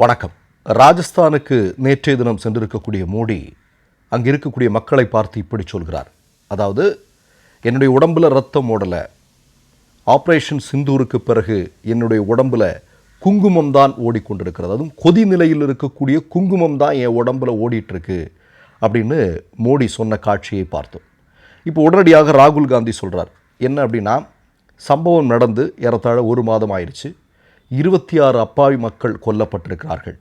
வணக்கம். ராஜஸ்தானுக்கு நேற்றைய தினம் சென்றிருக்கக்கூடிய மோடி அங்கே இருக்கக்கூடிய மக்களை பார்த்து இப்படி சொல்கிறார். அதாவது என்னுடைய உடம்புல ரத்தம் ஓடலை. ஆப்ரேஷன் சிந்தூருக்கு பிறகு என்னுடைய உடம்புல குங்குமம் தான் ஓடிக்கொண்டிருக்கிறது. அதுவும் கொதி நிலையில் இருக்கக்கூடிய குங்குமம் தான் என் உடம்புல ஓடிட்டுருக்கு அப்படின்னு மோடி சொன்ன காட்சியை பார்த்தோம். இப்போ உடனடியாக ராகுல் காந்தி சொல்கிறார் என்ன அப்படின்னா சம்பவம் நடந்து ஏறத்தாழ ஒரு மாதம் ஆயிடுச்சு இருபத்தி ஆறு அப்பாவி மக்கள் கொல்லப்பட்டிருக்கிறார்கள்.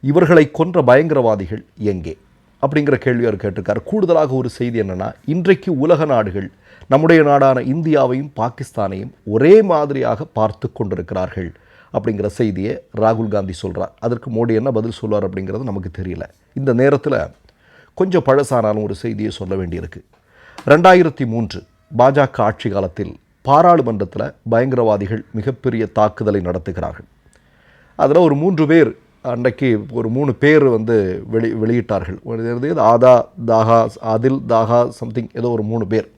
இவர்களை கொன்ற பயங்கரவாதிகள் எங்கே? அப்படிங்கிற கேள்வி அவர் கேட்டிருக்கார். கூடுதலாக ஒரு செய்தி என்னன்னா இன்றைக்கு உலக நாடுகள் நம்முடைய நாடான இந்தியாவையும் பாகிஸ்தானையும் ஒரே மாதிரியாக பார்த்து கொண்டிருக்கிறார்கள் அப்படிங்கிற செய்தியை ராகுல் காந்தி சொல்கிறார் அதற்கு மோடி என்ன பதில் சொல்வார் அப்படிங்கிறது நமக்கு தெரியல. இந்த நேரத்தில் கொஞ்சம் பழசானாலும் ஒரு செய்தியை சொல்ல வேண்டியிருக்கு. ரெண்டாயிரத்தி மூன்று பாஜக ஆட்சி காலத்தில் பாராளுமன்றத்தில் பயங்கரவாதிகள் மிகப்பெரிய தாக்குதலை நடத்துகிறார்கள். அதில் ஒரு மூன்று பேர் அன்றைக்கு ஒரு மூணு பேர் வந்து வெளி வெளியிட்டார்கள். ஆதா தாகா அதில் தாகா சம்திங் ஏதோ ஒரு மூணு பேர்.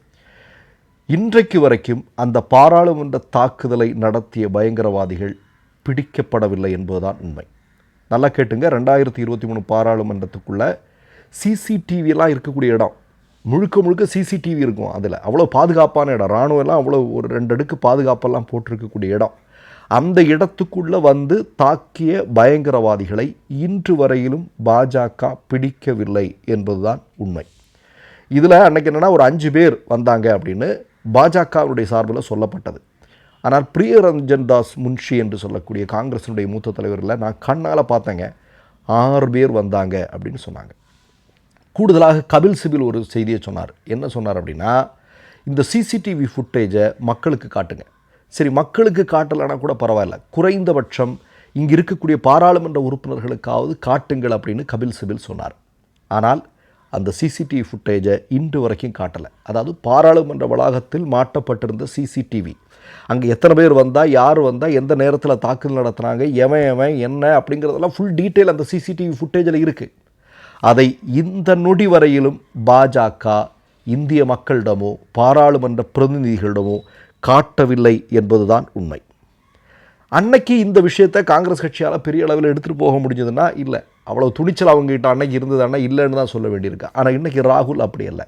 இன்றைக்கு வரைக்கும் அந்த பாராளுமன்ற தாக்குதலை நடத்திய பயங்கரவாதிகள் பிடிக்கப்படவில்லை என்பதுதான் உண்மை. நல்லா கேட்டுங்க. ரெண்டாயிரத்தி இருபத்தி மூணு பாராளுமன்றத்துக்குள்ளே சிசிடிவியெல்லாம் இருக்கக்கூடிய இடம். முழுக்க முழுக்க சிசிடிவி இருக்கும் அதில். அவ்வளோ பாதுகாப்பான இடம். ராணுவம்லாம் அவ்வளோ ஒரு ரெண்டு அடுக்கு பாதுகாப்பெல்லாம் போட்டிருக்கக்கூடிய இடம். அந்த இடத்துக்குள்ளே வந்து தாக்கிய பயங்கரவாதிகளை இன்று வரையிலும் பாஜக பிடிக்கவில்லை என்பதுதான் உண்மை. இதில் அன்னைக்கு என்னென்னா ஒரு அஞ்சு பேர் வந்தாங்க அப்படின்னு பாஜகவுடைய சார்பில் சொல்லப்பட்டது. ஆனால் பிரியரஞ்சன் தாஸ் முன்ஷி என்று சொல்லக்கூடிய காங்கிரஸினுடைய மூத்த தலைவரில் நான் கண்ணால் பார்த்தேங்க. ஆறு பேர் வந்தாங்க அப்படின்னு சொன்னாங்க. கூடுதலாக கபில் சிபில் ஒரு செய்தியை சொன்னார். என்ன சொன்னார் அப்படின்னா இந்த சிசிடிவி ஃபுட்டேஜை மக்களுக்கு காட்டுங்க. சரி மக்களுக்கு காட்டலைன்னா கூட பரவாயில்ல. குறைந்தபட்சம் இங்கே இருக்கக்கூடிய பாராளுமன்ற உறுப்பினர்களுக்காவது காட்டுங்கள் அப்படின்னு கபில் சிபில் சொன்னார். ஆனால் அந்த சிசிடிவி ஃபுட்டேஜை இன்று வரைக்கும் காட்டலை. அதாவது பாராளுமன்ற வளாகத்தில் மாட்டப்பட்டிருந்த சிசிடிவி அங்கே எத்தனை பேர் வந்தால் யார் வந்தால் எந்த நேரத்தில் தாக்குதல் நடத்துனாங்க எவன் எவன் என்ன அப்படிங்கிறதெல்லாம் ஃபுல் டீட்டெயில் அந்த சிசிடிவி ஃபுட்டேஜில் இருக்குது அதை இந்த நொடி வரையிலும் பாஜக இந்திய மக்களிடமோ பாராளுமன்ற பிரதிநிதிகளிடமோ காட்டவில்லை என்பதுதான் உண்மை. அன்னைக்கு இந்த விஷயத்தை காங்கிரஸ் கட்சியால் பெரிய அளவில் எடுத்துகிட்டு போக முடிஞ்சதுன்னா இல்லை. அவ்வளோ துணிச்சல் அவங்ககிட்ட அன்னைக்கு இருந்ததுன்னா இல்லைன்னு தான் சொல்ல வேண்டியிருக்கு. ஆனால் இன்றைக்கி ராகுல் அப்படி இல்லை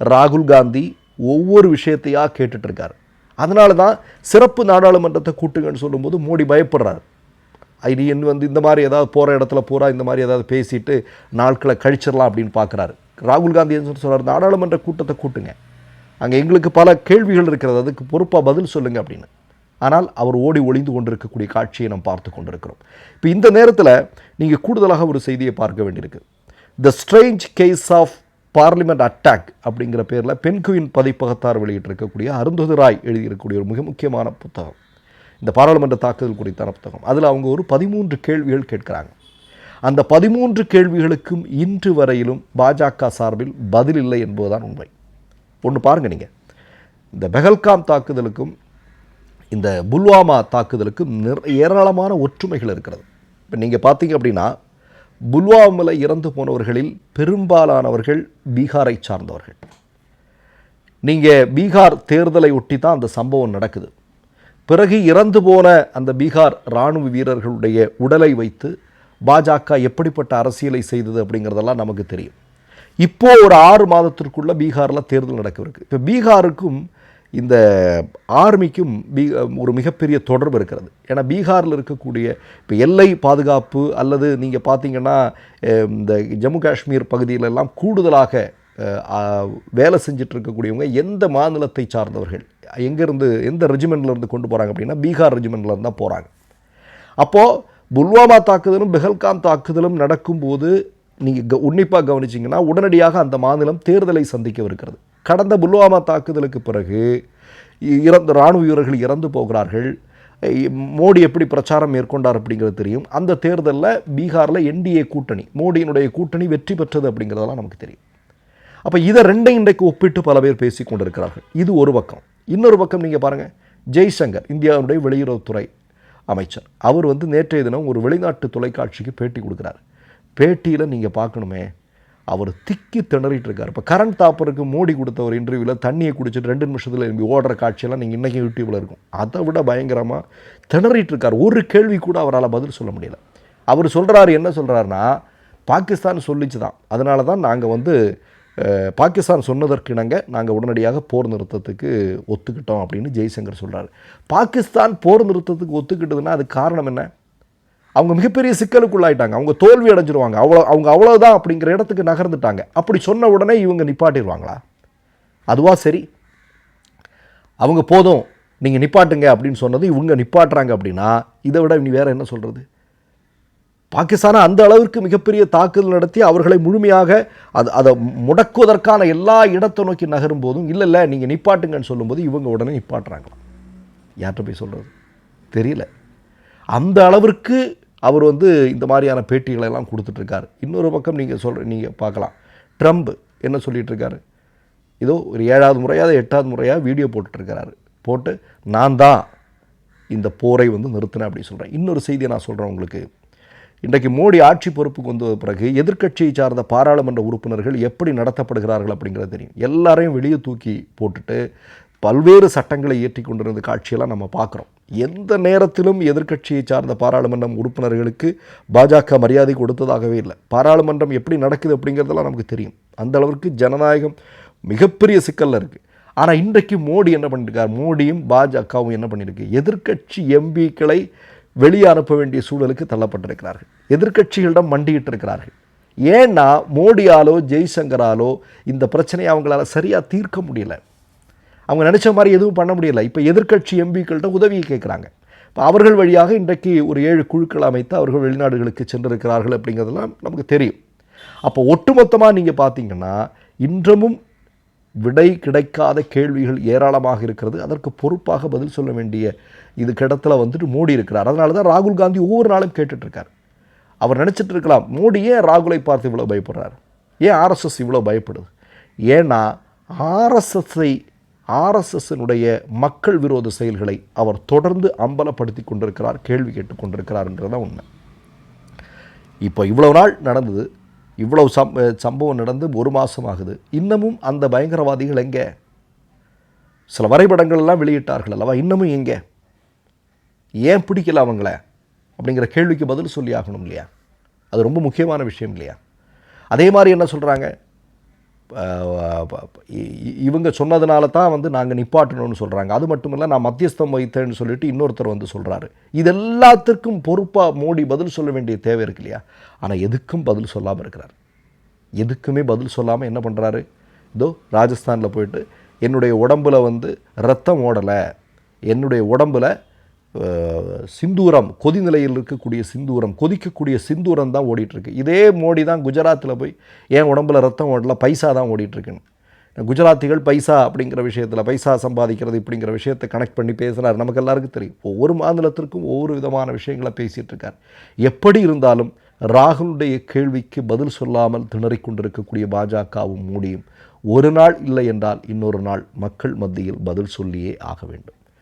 ராகுல் காந்தி ஒவ்வொரு விஷயத்தையாக கேட்டுட்ருக்கார் அதனால தான் சிறப்பு நாடாளுமன்றத்தை கூட்டுங்கன்னு சொல்லும்போது மோடி பயப்படுறார். ஐடி என் வந்து இந்த மாதிரி ஏதாவது போகிற இடத்துல பூரா இந்த மாதிரி ஏதாவது பேசிட்டு நாட்களை கழிச்சிடலாம் அப்படின்னு பார்க்குறாரு ராகுல் காந்தி என்ன சொல்கிறார் நாடாளுமன்ற கூட்டத்தை கூட்டுங்க. அங்கே எங்களுக்கு பல கேள்விகள் இருக்கிறது அதுக்கு பொறுப்பாக பதில் சொல்லுங்கள் அப்படின்னு. ஆனால் அவர் ஓடி ஒளிந்து கொண்டிருக்கக்கூடிய காட்சியை நாம் பார்த்து கொண்டிருக்கிறோம். இப்போ இந்த நேரத்தில் நீங்கள் கூடுதலாக ஒரு செய்தியை பார்க்க வேண்டியிருக்கு. The strange case of parliament attack அப்படிங்கிற பேரில் பென்குயின் பதிப்பகத்தார் வெளியிட்டிருக்கக்கூடிய அருந்தது ராய் எழுதியிருக்கக்கூடிய ஒரு மிக முக்கியமான புத்தகம். இந்த பாராளுமன்ற தாக்குதல் குறித்தான புத்தகம். அதில் அவங்க ஒரு பதிமூன்று கேள்விகள் கேட்குறாங்க. அந்த பதிமூன்று கேள்விகளுக்கும் இன்று வரையிலும் பாஜக சார்பில் பதில் இல்லை என்பதுதான் உண்மை. ஒன்று பாருங்கள் நீங்கள் இந்த பெஹல்காம் தாக்குதலுக்கும் இந்த புல்வாமா தாக்குதலுக்கும் நிற ஏராளமான ஒற்றுமைகள் இருக்கிறது. இப்போ நீங்கள் பார்த்தீங்க அப்படின்னா புல்வாமில் இறந்து போனவர்களில் பெரும்பாலானவர்கள் பீகாரை சார்ந்தவர்கள். நீங்கள் பீகார் தேர்தலை ஒட்டி தான் அந்த சம்பவம் நடக்குது. பிறகு இறந்து போன அந்த பீகார் இராணுவ வீரர்களுடைய உடலை வைத்து பாஜக எப்படிப்பட்ட அரசியலை செய்தது அப்படிங்கிறதெல்லாம் நமக்கு தெரியும். இப்போது ஒரு ஆறு மாதத்திற்குள்ளே பீகாரில் தேர்தல் நடக்கவிருக்கு. இப்போ பீகாருக்கும் இந்த ஆர்மிக்கும் பீ ஒரு மிகப்பெரிய தொடர்பு இருக்கிறது. ஏன்னா பீகாரில் இருக்கக்கூடிய இப்போ எல்லை பாதுகாப்பு அல்லது நீங்கள் பார்த்தீங்கன்னா இந்த ஜம்மு காஷ்மீர் பகுதியிலெல்லாம் கூடுதலாக வேலை செஞ்சுட்டு இருக்கக்கூடியவங்க எந்த மாநிலத்தை சார்ந்தவர்கள்? எங்கேருந்து எந்த ரெஜிமெண்ட்ல இருந்து கொண்டு போகிறாங்க அப்படின்னா பீகார் ரெஜிமெண்ட்ல தான் போகிறாங்க அப்போது புல்வாமா தாக்குதலும் பெஹல்காம் தாக்குதலும் நடக்கும்போது நீங்கள் உன்னிப்பாக கவனிச்சிங்கன்னா உடனடியாக அந்த மாநிலம் தேர்தலை சந்திக்கவிருக்கிறது கடந்த புல்வாமா தாக்குதலுக்கு பிறகு இ- இராணுவ வீரர்கள் இறந்து போகிறார்கள். மோடி எப்படி பிரச்சாரம் மேற்கொண்டார் அப்படிங்கிறது தெரியும். அந்த தேர்தலில் பீகாரில் என்டிஏ கூட்டணி மோடியினுடைய கூட்டணி வெற்றி பெற்றது அப்படிங்கிறதெல்லாம் நமக்கு தெரியும். அப்போ இதை ரெண்டையும் இன்றைக்கு ஒப்பிட்டு பல பேர் பேசி கொண்டிருக்கிறார்கள். இது ஒரு பக்கம். இன்னொரு பக்கம் நீங்கள் பாருங்கள் ஜெய்சங்கர் இந்தியாவுடைய வெளியுறவுத்துறை அமைச்சர். அவர் வந்து நேற்றைய தினம் ஒரு வெளிநாட்டு தொலைக்காட்சிக்கு பேட்டி கொடுக்குறாரு. பேட்டியில் நீங்கள் பார்க்கணுமே அவர் திக்கி திணறிட்டு இருக்கார். இப்போ கரண்ட் தாப்பருக்கு மோடி கொடுத்த ஒரு இன்டர்வியூவில் தண்ணியை குடிச்சிட்டு ரெண்டு நிமிஷத்தில் எழுப்பி ஓடுற காட்சியெல்லாம் நீங்கள் இன்றைக்கும் யூடியூப்பில் இருக்கும். அதை விட பயங்கரமாக திணறிட்டு இருக்கார். ஒரு கேள்வி கூட அவரால் பதில் சொல்ல முடியல. அவர் சொல்கிறாரு என்ன சொல்கிறாருன்னா பாகிஸ்தான் சொல்லிச்சு தான் அதனால தான் நாங்கள் வந்து பாகிஸ்தான் சொன்னதற்கு இணங்க நாங்கள் உடனடியாக போர் நிறுத்தத்துக்கு ஒத்துக்கிட்டோம் அப்படின்னு ஜெய்சங்கர் சொல்கிறார் பாகிஸ்தான் போர் நிறுத்தத்துக்கு ஒத்துக்கிட்டதுன்னா அது காரணம் என்ன? அவங்க மிகப்பெரிய சிக்கலுக்குள்ளாயிட்டாங்க. அவங்க தோல்வி அடைஞ்சிருவாங்க. அவ்வளோ அவங்க அவ்வளோதான் அப்படிங்கிற இடத்துக்கு நகர்ந்துட்டாங்க. அப்படி சொன்ன உடனே இவங்க நிப்பாட்டிடுவாங்களா? அதுவா சரி. அவங்க போதும் நீங்கள் நிப்பாட்டுங்க அப்படின்னு சொன்னது இவங்க நிப்பாட்டுறாங்க அப்படின்னா இதை விட இனி வேறு என்ன சொல்கிறது பாகிஸ்தானை அந்த அளவிற்கு மிகப்பெரிய தாக்குதல் நடத்தி அவர்களை முழுமையாக அது அதை முடக்குவதற்கான எல்லா இடத்தை நோக்கி நகரும் போதும் இல்லை இல்லை நீங்கள் நிப்பாட்டுங்கன்னு சொல்லும்போது இவங்க உடனே நிப்பாட்டுறாங்களாம். யார்கிட்ட போய் சொல்கிறது தெரியல. அந்த அளவிற்கு அவர் வந்து இந்த மாதிரியான பேட்டிகளை எல்லாம் கொடுத்துட்ருக்காரு. இன்னொரு பக்கம் நீங்கள் சொல்கிற நீங்கள் பார்க்கலாம். ட்ரம்ப் என்ன சொல்லிகிட்ருக்காரு இதோ ஒரு ஏழாவது முறையாக எட்டாவது முறையாக வீடியோ போட்டுட்ருக்கிறாரு. போட்டு நான் தான் இந்த போரை வந்து நிறுத்தினேன் அப்படி சொல்கிறேன் இன்னொரு செய்தியை நான் சொல்கிறேன் உங்களுக்கு. இன்றைக்கு மோடி ஆட்சி பொறுப்புக்கு வந்த பிறகு எதிர்க்கட்சியை சார்ந்த பாராளுமன்ற உறுப்பினர்கள் எப்படி நடத்தப்படுகிறார்கள் அப்படிங்கிறது தெரியும். எல்லாரையும் வெளியே தூக்கி போட்டுட்டு பல்வேறு சட்டங்களை இயற்றி கொண்டிருந்த காட்சியெல்லாம் நம்ம பார்க்குறோம். எந்த நேரத்திலும் எதிர்க்கட்சியை சார்ந்த பாராளுமன்றம் உறுப்பினர்களுக்கு பாஜக மரியாதை கொடுத்ததாகவே இல்லை. பாராளுமன்றம் எப்படி நடக்குது அப்படிங்கிறதெல்லாம் நமக்கு தெரியும். அந்த அளவிற்கு ஜனநாயகம் மிகப்பெரிய சிக்கலில் இருக்குது ஆனால் இன்றைக்கு மோடி என்ன பண்ணியிருக்கார் மோடியும் பாஜகவும் என்ன பண்ணியிருக்கு எதிர்க்கட்சி எம்பிக்களை வெளியே அனுப்ப வேண்டிய சூழலுக்கு தள்ளப்பட்டிருக்கிறார்கள். எதிர்க்கட்சிகளிடம் மண்டியிட்டு இருக்கிறார்கள் ஏன்னா மோடியாலோ ஜெய்சங்கராலோ இந்த பிரச்சனையை அவங்களால சரியாக தீர்க்க முடியல. அவங்க நினச்ச மாதிரி எதுவும் பண்ண முடியல. இப்போ எதிர்க்கட்சி எம்பிக்கள்கிட்ட உதவியை கேட்குறாங்க. இப்போ அவர்கள் வழியாக இன்றைக்கு ஒரு ஏழு குழுக்கள் அமைத்து அவர்கள் வெளிநாடுகளுக்கு சென்றிருக்கிறார்கள் அப்படிங்கிறதெல்லாம் நமக்கு தெரியும். அப்போ ஒட்டுமொத்தமாக நீங்கள் பார்த்தீங்கன்னா இன்றமும் விடை கிடைக்காத கேள்விகள் ஏராளமாக இருக்கிறது. அதற்கு பொறுப்பாக பதில் சொல்ல வேண்டிய இது கிடத்தில் வந்துட்டு மோடி இருக்கிறார். அதனால தான் ராகுல் காந்தி ஒவ்வொரு நாளும் கேட்டுட்டு இருக்கார் அவர் நினச்சிட்டு இருக்கலாம் மோடி ஏன் ராகுலை பார்த்து இவ்வளோ பயப்படுறார்? ஏன் ஆர்எஸ்எஸ் இவ்வளோ பயப்படுது? ஏன்னா ஆர்எஸ்எஸ்ஸை ஆர்எஸ்எஸ்னுடைய மக்கள் விரோத செயல்களை அவர் தொடர்ந்து அம்பலப்படுத்தி கொண்டிருக்கிறார் கேள்வி கேட்டு கொண்டிருக்கிறார்ன்றதான் உண்மை. இப்போ இவ்வளவு நாள் நடந்தது இவ்வளவு சம் சம்பவம் நடந்து ஒரு மாதம் ஆகுது இன்னமும் அந்த பயங்கரவாதிகள் எங்கே? சில வரைபடங்கள் எல்லாம் வெளியிட்டார்கள் அல்லவா? இன்னமும் எங்கே? ஏன் பிடிக்கல அவங்கள? அப்படிங்கிற கேள்விக்கு பதில் சொல்லி ஆகணும் இல்லையா? அது ரொம்ப முக்கியமான விஷயம் இல்லையா? அதே மாதிரி என்ன சொல்கிறாங்க இவங்க சொன்னதுனால தான் வந்து நாங்கள் நிப்பாட்டணும்னு சொல்கிறாங்க அது மட்டும் இல்லை நான் மத்தியஸ்தம் வைத்தேன்னு சொல்லிட்டு இன்னொருத்தர் வந்து சொல்கிறாரு இது எல்லாத்திற்கும் பொறுப்பாக மோடி பதில் சொல்ல வேண்டிய தேவை இருக்கு இல்லையா? ஆனால் எதுக்கும் பதில் சொல்லாமல் இருக்கிறார். எதுக்குமே பதில் சொல்லாமல் என்ன பண்ணுறாரு இதோ ராஜஸ்தானில் போயிட்டு என்னுடைய உடம்புல வந்து ரத்தம் ஓடலை. என்னுடைய உடம்புல சிந்தூரம் கொதிநிலையில் இருக்கக்கூடிய சிந்தூரம் கொதிக்கக்கூடிய சிந்தூரம் தான் ஓடிட்டுருக்கு. இதே மோடி தான் குஜராத்தில் போய் ஏன் உடம்புல ரத்தம் ஓடல பைசா தான் ஓடிட்டுருக்குன்னு. குஜராத்திகள் பைசா அப்படிங்கிற விஷயத்தில் பைசா சம்பாதிக்கிறது இப்படிங்கிற விஷயத்தை கனெக்ட் பண்ணி பேசுகிறார் நமக்கு எல்லாருக்கும் தெரியும். ஒவ்வொரு மாநிலத்திற்கும் ஒவ்வொரு விதமான விஷயங்களை பேசிகிட்டு இருக்கார். எப்படி இருந்தாலும் ராகுலுடைய கேள்விக்கு பதில் சொல்லாமல் திணறிக் கொண்டிருக்கக்கூடிய பாஜகவும் மோடியும் ஒரு நாள் இல்லை என்றால் இன்னொரு நாள் மக்கள் மத்தியில் பதில் சொல்லியே ஆக வேண்டும்.